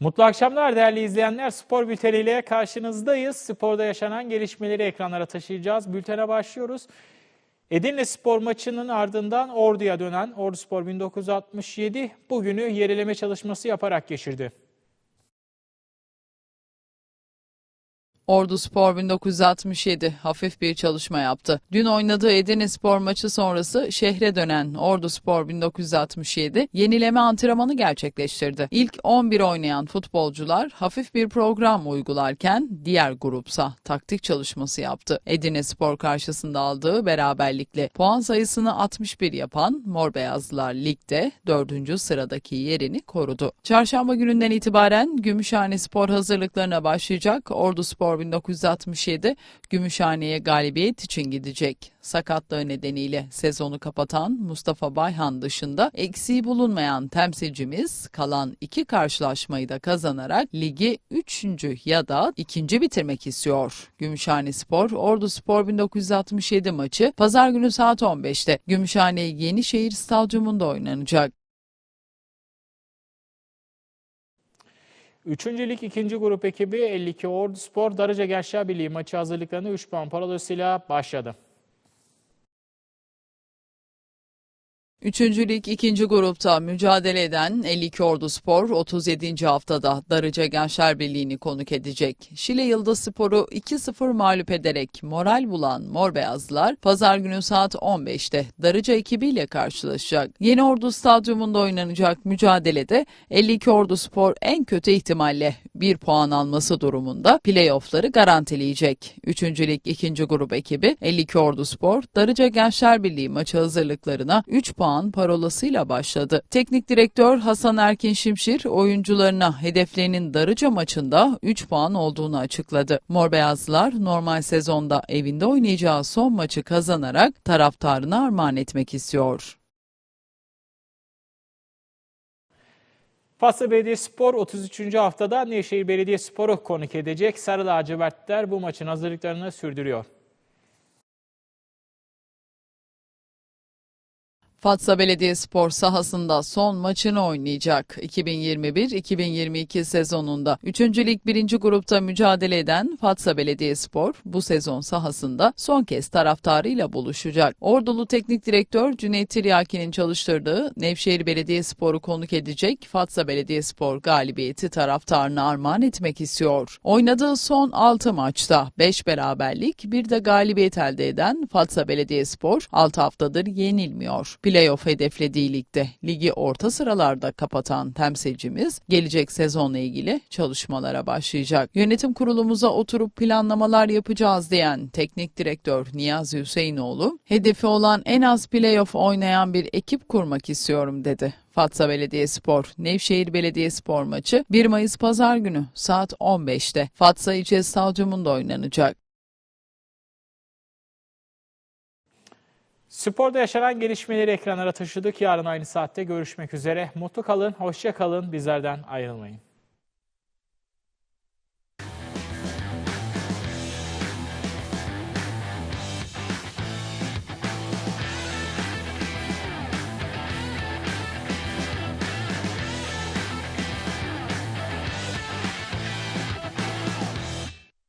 Mutlu akşamlar değerli izleyenler. Spor bülteniyle karşınızdayız. Sporda yaşanan gelişmeleri ekranlara taşıyacağız. Bültene başlıyoruz. Edirne Spor maçının ardından Ordu'ya dönen Ordu Spor 1967 bugünü yereleme çalışması yaparak geçirdi. Ordu Spor 1967 hafif bir çalışma yaptı. Dün oynadığı Edirne Spor maçı sonrası şehre dönen Ordu Spor 1967 yenileme antrenmanı gerçekleştirdi. İlk 11 oynayan futbolcular hafif bir program uygularken diğer grupsa taktik çalışması yaptı. Edirne Spor karşısında aldığı beraberlikle puan sayısını 61 yapan Mor Beyazlılar ligde 4. sıradaki yerini korudu. Çarşamba gününden itibaren Gümüşhane Spor hazırlıklarına başlayacak. Ordu Spor 1967 Gümüşhane'ye galibiyet için gidecek. Sakatlığı nedeniyle sezonu kapatan Mustafa Bayhan dışında eksiği bulunmayan temsilcimiz kalan iki karşılaşmayı da kazanarak ligi 3. ya da 2. bitirmek istiyor. Gümüşhane Spor, Ordu Spor 1967 maçı pazar günü saat 15'te Gümüşhane Yenişehir Stadyumunda oynanacak. Üçüncü lig ikinci grup ekibi 52 Ordu Spor Darıca Gençler Birliği maçı hazırlıklarına 3 puan parolasıyla başladı. Üçüncü lig ikinci grupta mücadele eden 52 Ordu Spor 37. haftada Darıca Gençler Birliği'ni konuk edecek. Şile Yıldız Spor'u 2-0 mağlup ederek moral bulan Mor Beyazlılar pazar günü saat 15'te Darıca ekibiyle karşılaşacak. Yeni Ordu Stadyumunda oynanacak mücadelede 52 Ordu Spor en kötü ihtimalle bir puan alması durumunda playoffları garantileyecek. Üçüncü lig ikinci grup ekibi 52 Ordu Spor Darıca Gençler Birliği maçı hazırlıklarına 3 puan parolasıyla başladı. Teknik direktör Hasan Erkin Şimşir oyuncularına hedeflerinin Darıca maçında 3 puan olduğunu açıkladı. Mor Beyazlılar normal sezonda evinde oynayacağı son maçı kazanarak taraftarına armağan etmek istiyor. Fatsa Belediyespor 33. haftada Nevşehir Belediyespor'u konuk edecek. Sarı lacivertler bu maçın hazırlıklarını sürdürüyor. Fatsa Belediyespor sahasında son maçını oynayacak. 2021-2022 sezonunda 3. Lig 1. grupta mücadele eden Fatsa Belediyespor bu sezon sahasında son kez taraftarıyla buluşacak. Ordulu Teknik Direktör Cüneyt Tiryaki'nin çalıştırdığı Nevşehir Belediyespor'u konuk edecek Fatsa Belediyespor galibiyeti taraftarına armağan etmek istiyor. Oynadığı son 6 maçta 5 beraberlik bir de galibiyet elde eden Fatsa Belediyespor 6 haftadır yenilmiyor. Playoff hedeflediği ligde ligi orta sıralarda kapatan temsilcimiz gelecek sezonla ilgili çalışmalara başlayacak. Yönetim kurulumuza oturup planlamalar yapacağız diyen teknik direktör Niyazi Hüseyinoğlu, hedefi olan en az playoff oynayan bir ekip kurmak istiyorum dedi. Fatsa Belediyespor, Nevşehir Belediyespor maçı 1 Mayıs Pazar günü saat 15'te Fatsa İlçe Stadyumunda oynanacak. Sporda yaşanan gelişmeleri ekranlara taşıdık. Yarın aynı saatte görüşmek üzere. Mutlu kalın, hoşça kalın. Bizlerden ayrılmayın.